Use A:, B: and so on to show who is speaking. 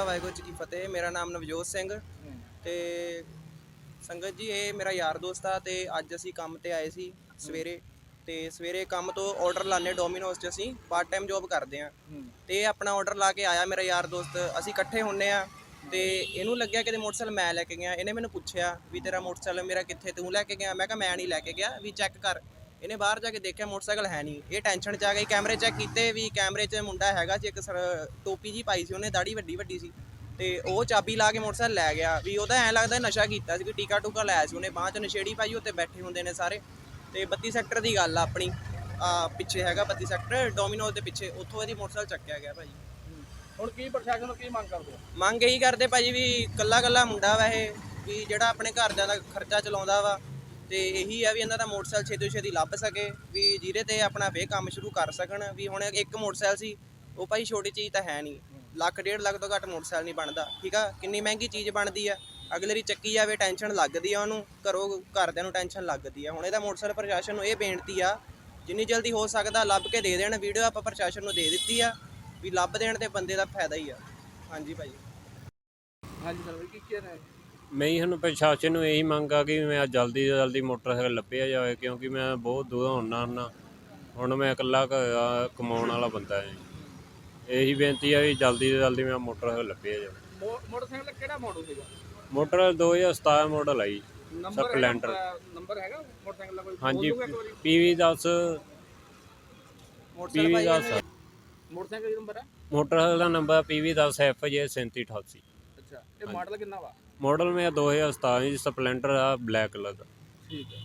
A: ਵਾਹਿਗੁਰੂ ਜੀ ਕੀ ਫਤਿਹ। ਮੇਰਾ ਨਾਮ ਨਵਜੋਤ ਸਿੰਘ ਤੇ ਸੰਗਤ ਜੀ, ਇਹ ਮੇਰਾ ਯਾਰ ਦੋਸਤ ਆ ਤੇ ਅੱਜ ਅਸੀਂ ਕੰਮ ਤੇ ਆਏ ਸੀ ਸਵੇਰੇ। ਤੇ ਸਵੇਰੇ ਕੰਮ ਤੋਂ ਆਰਡਰ ਲਾਣੇ ਡੋਮਿਨੋਜ਼ 'ਚ ਅਸੀਂ ਪਾਰਟ ਟਾਈਮ ਜੌਬ ਕਰਦੇ ਆ ਤੇ ਇਹ ਆਪਣਾ ਆਰਡਰ ਲਾ ਕੇ ਆਇਆ ਮੇਰਾ ਯਾਰ ਦੋਸਤ। ਅਸੀਂ ਇਕੱਠੇ ਹੁੰਨੇ ਆ ਤੇ ਇਹਨੂੰ ਲੱਗਿਆ ਕਿਤੇ ਮੋਟਰਸਾਈਕਲ ਮੈਂ ਲੈ ਕੇ ਗਿਆ। ਇਹਨੇ ਮੈਨੂੰ ਪੁੱਛਿਆ ਵੀ ਤੇਰਾ ਮੋਟਰਸਾਈਕਲ ਮੇਰਾ ਕਿੱਥੇ? ਤੂੰ ਲੈ ਕੇ ਗਿਆ? ਮੈਂ ਕਿਹਾ ਮੈਂ ਨਹੀਂ ਲੈ ਕੇ ਗਿਆ। ਵੀ ਚੈੱਕ ਕਰ। ਇਹਨੇ ਬਾਹਰ ਜਾ ਕੇ ਦੇਖਿਆ ਮੋਟਰਸਾਈਕਲ ਹੈ ਨਹੀਂ। ਇਹ ਟੈਨਸ਼ਨ ਚ ਆ ਗਈ ਕੈਮਰੇ ਚੈੱਕ ਕੀਤੇ ਵੀ ਕੈਮਰੇ 'ਚ ਮੁੰਡਾ ਹੈਗਾ ਸੀ ਇੱਕ ਸਰ- ਟੋਪੀ ਜੀ ਪਾਈ ਸੀ ਉਹਨੇ ਦਾੜੀ ਵੱਡੀ ਵੱਡੀ ਸੀ। ਤੇ ਉਹ ਚਾਬੀ ਲਾ ਕੇ ਮੋਟਰਸਾਈਕਲ ਲੈ ਗਿਆ ਵੀ ਉਹਦਾ ਐ ਲੱਗਦਾ ਨਸ਼ਾ ਕੀਤਾ ਸੀ ਕੋਈ ਟੀਕਾ ਟੂਕਾ ਲਾਇਆ ਸੀ ਉਹਨੇ ਬਾਂਹ 'ਚ ਨਸ਼ੇੜੀ ਪਾਈ ਉੱਤੇ ਬੈਠੇ ਹੁੰਦੇ ਨੇ ਸਾਰੇ। ਤੇ 32 ਸੈਕਟਰ ਦੀ ਗੱਲ ਆ ਆਪਣੀ ਆ ਪਿੱਛੇ ਹੈਗਾ 32 ਸੈਕਟਰ ਡੋਮਿਨੋਜ਼ ਦੇ ਪਿੱਛੇ ਉੱਥੋਂ ਇਹਦੀ ਮੋਟਰਸਾਈਕਲ ਚੱਕਿਆ ਗਿਆ ਭਾਜੀ।
B: ਹੁਣ ਕੀ ਪ੍ਰਸ਼ਾਸਨ ਨੂੰ ਕੀ ਮੰਗ ਕਰਦੇ ਹੋ?
A: ਮੰਗ ਇਹੀ ਕਰਦੇ ਭਾਜੀ ਵੀ ਕੱਲਾ ਕੱਲਾ ਮੁੰਡਾ ਵਾ ਇਹ ਵੀ ਜਿਹੜਾ ਆਪਣੇ ਘਰਦਿਆਂ ਦਾ ਖਰਚਾ ਚਲਾਉਂਦਾ ਵਾ ਤੇ ਇਹੀ ਆ ਵੀ ਇਹਨਾਂ ਦਾ ਮੋਟਰਸਾਈਕਲ ਛੇਤੀ ਤੋਂ ਛੇਤੀ ਲੱਭ ਸਕੇ, ਵੀ ਜਿਹਦੇ ਤੇ ਆਪਣਾ ਫੇਰ ਕੰਮ ਸ਼ੁਰੂ ਕਰ ਸਕਣ, ਵੀ ਹੁਣ ਇੱਕ ਮੋਟਰਸਾਈਕਲ ਸੀ, ਉਹ ਭਾਈ ਛੋਟੀ ਚੀਜ਼ ਤਾਂ ਹੈ ਨਹੀਂ। ਲੱਖ ਡੇਢ ਲੱਖ ਤੋਂ ਘੱਟ ਮੋਟਰਸਾਈਕਲ ਨਹੀਂ ਬਣਦਾ, ਠੀਕ ਆ? ਕਿੰਨੀ ਮਹਿੰਗੀ ਚੀਜ਼ ਬਣਦੀ ਆ, ਅਗਲੇ ਦੀ ਚੱਕੀ ਜਾਵੇ, ਟੈਨਸ਼ਨ ਲੱਗਦੀ ਆ ਉਹਨੂੰ, ਘਰੋਂ ਘਰਦਿਆਂ ਨੂੰ ਟੈਨਸ਼ਨ ਲੱਗਦੀ ਆ। ਹੁਣ ਇਹਦਾ ਮੋਟਰਸਾਈਕਲ ਪ੍ਰਸ਼ਾਸਨ ਨੂੰ ਇਹ ਬੇਨਤੀ ਆ, ਜਿੰਨੀ ਜਲਦੀ ਹੋ ਸਕਦਾ ਲੱਭ ਕੇ ਦੇ ਦੇਣ, ਵੀਡੀਓ ਆਪਾਂ ਪ੍ਰਸ਼ਾਸਨ ਨੂੰ ਦੇ ਦਿੱਤੀ ਆ, ਵੀ ਲੱਭ ਦੇਣ ਤੇ ਬੰਦੇ ਦਾ ਫਾਇਦਾ ਹੀ ਆ। ਹਾਂਜੀ ਭਾਈ।
B: ਹਾਂਜੀ ਸਰ ਕੀ ਕੀ ਨੇ
C: ਮੈਂ ਹੁਣ ਪ੍ਰਸ਼ਾਸਨ ਨੂੰ ਇਹੀ ਮੰਗ ਆ ਕਿ ਮੈਂ ਜਲਦੀ ਤੋਂ ਜਲਦੀ ਮੋਟਰਸਾਈਕਲ ਲੱਭਿਆ ਜਾਵੇ ਕਿਉਂਕਿ ਮੈਂ ਬਹੁਤ ਦੂਰ ਹੁੰਨਾ ਹੁੰਨਾ ਹੁਣ ਮੈਂ ਇਕੱਲਾ ਘ- ਆ, ਕਮਾਉਣ ਵਾਲਾ ਬੰਦਾ ਹਾਂ ਇਹੀ ਬੇਨਤੀ ਆ ਵੀ ਜਲਦੀ ਤੋਂ ਜਲਦੀ ਮੈਂ ਮੋਟਰਸਾਈਕਲ ਲੱਭਿਆ ਜਾਵੇ।
B: ਮੋ- ਮੋਟਰਸਾਈਕਲ ਕਿਹੜਾ ਮਾਡਲ ਸੀਗਾ?
C: ਮੋਟਰ 2017 ਮਾਡਲ ਆਈ
B: ਨੰਬਰ
C: ਸਪਲੈਂਡਰ।
B: ਨੰਬਰ ਹੈਗਾ ਮੋਟਰਸਾਈਕਲ ਦਾ ਕੋਈ?
C: ਹਾਂਜੀ
B: ਦੂੰਗਾ ਇੱਕ ਵਾਰੀ?
C: ਪੀਵੀ 10
A: ਮੋਟਰਸਾਈਕਲ
C: ਪੀਵੀ
A: ਭਾਈ
C: 10
A: ਇਹਨੇ-
B: ਮੋਟਰਸਾਈਕਲ ਦਾ ਨੰਬਰ ਹੈ?
C: ਮੋਟਰਸਾਈਕਲ ਦਾ ਨੰਬਰ ਪੀਵੀ 10 FJ 3788
B: ਅੱਛਾ ਇਹ ਮਾਡਲ ਕਿੰਨਾ ਵਾ?
C: ਮਾਡਲ ਮੇਰਾ 2017 ਜੀ ਸਪਲੈਂਡਰ ਆ ਬਲੈਕ ਕਲਰ ਦਾ।
B: ਠੀਕ ਹੈ।